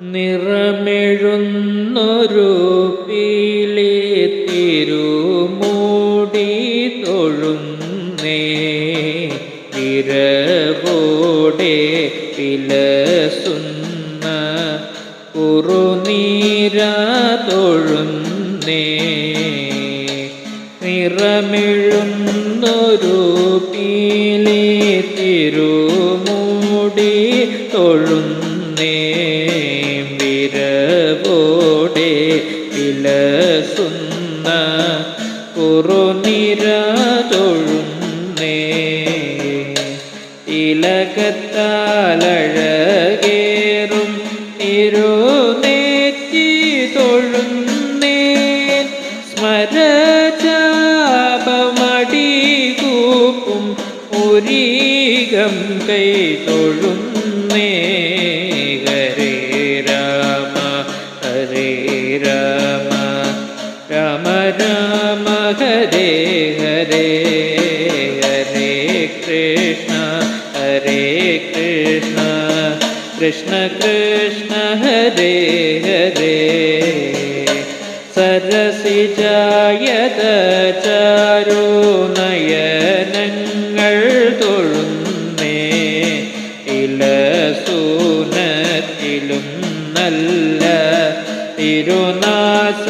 നിറമെഴുന്നൊരു പീലി തിരുമൂടി തൊഴുന്നേ. ഇരവോടെ പിലസുന്ന കുറുനീര തൊഴുന്നേ. നിറമെഴുന്നൊരു തിരുമൂടി തൊഴുന്നേ വിരവോടെ ഇലസുന്ന കുറുനിര തൊഴുന്നേ ഇലകത്താലഴകേറും ഇരുനേറ്റി തൊഴുന്നേ. സ്മരചാപമടി കൂപ്പും ഒരീകം കൈ തൊഴുന്നേ ഹരേ രാമ ഹരേ രാമ രാമ രാമ ഹരേ ഹരേ ഹരേ കൃഷ്ണ ഹരേ കൃഷ്ണ കൃഷ്ണ കൃഷ്ണ ഹരേ ഹരേ സരസിജായത ചാരു നയനങ്ങൾ തിരുനാസ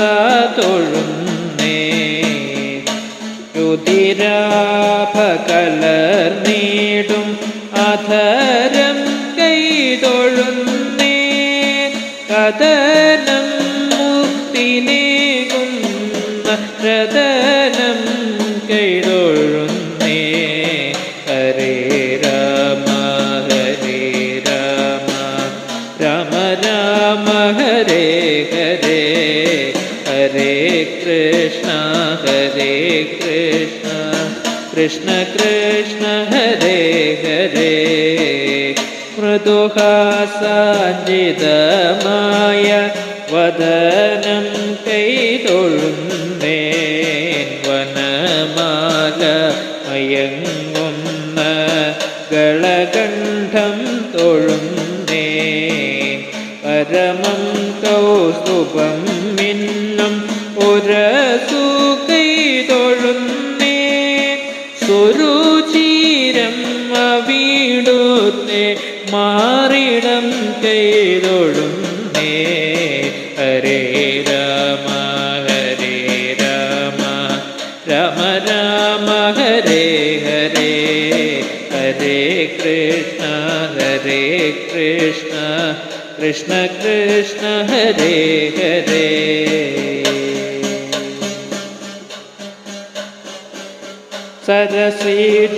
തൊഴുന്നേ. രുതിരാഭ കലർന്നീടും അധരം കൈതൊഴുന്നേ കഥനം മുക്തിനേകുന്ന രതനം കൈതൊഴുന്നേ ഹരേ കൃഷ്ണ ഹരേ കൃഷ്ണ കൃഷ്ണ കൃഷ്ണ ഹരേ ഹരേ മൃദുഹാസാഞ്ചിതമായ വദനം കൈതൊഴുന്നേ വനമാല മയങ്ങുന്ന ഗളകണ്ഠം തൊഴുന്നേ പരമം കൗസ്തുഭം മിന്നും ഉരസു കൈതൊഴുന്നേ സുരുചീരം വീടുത്തെ മാറിടം കൈതൊഴുന്നേ ഹരേ രാമ ഹരേ രാമ രാമ ഹരേ ഹരേ കൃഷ്ണ ഹരേ കൃഷ്ണ കൃഷ്ണ കൃഷ്ണ ഹരേ ഹരേ. സരസീജോത്ഭവൻ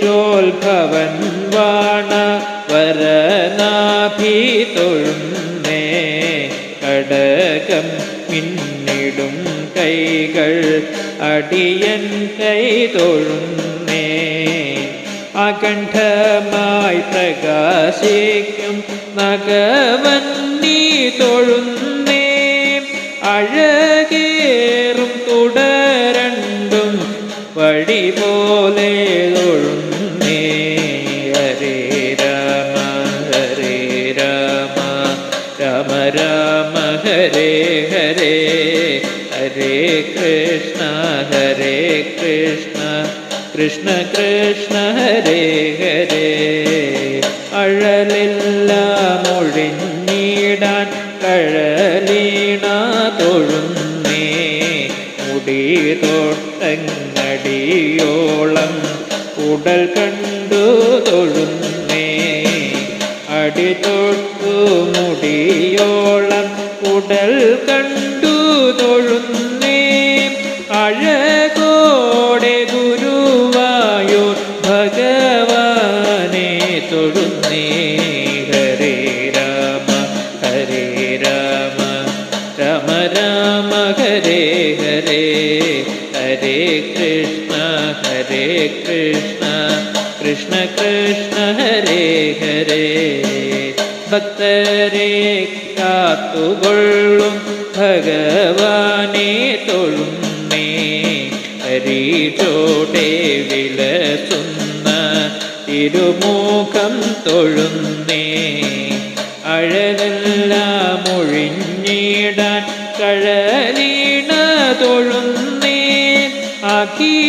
വാണ വരനാഭി തൊഴുന്നേ. കടകം പിന്നിടും കൈകൾ അടിയൻ കൈ തൊഴുന്നേ. അകണ്ഠമായി പ്രകാശിക്കും നഗവന്നീ തൊഴുന്നേ. അഴകേറും തുടരണ്ടും വഴി കൃഷ്ണ കൃഷ്ണ ഹരേ ഹരേ. അഴലില്ല ഒഴിഞ്ഞിടാൻ കഴലീണ തൊഴുന്നേ മുടി തൊട്ടങ്ങടിയോളം ഉടൽ കണ്ടു തൊഴുന്നേ. അടി തൊട്ടു മുടിയോളം ഉടൽ കണ്ടു ഹരേ കൃഷ്ണ ഹരേ കൃഷ്ണ കൃഷ്ണ കൃഷ്ണ ഹരേ ഹരേ. ഭക്തരെ കാത്തുകൊള്ളും ഭഗവാനെ തൊഴുന്നേ. ഹരിചോടെ വിലസുന്ന തിരുമുഖം തൊഴുന്നേ. അഴലെല്ലാം ഒഴിഞ്ഞിടാൻ കഴലീണ aquí.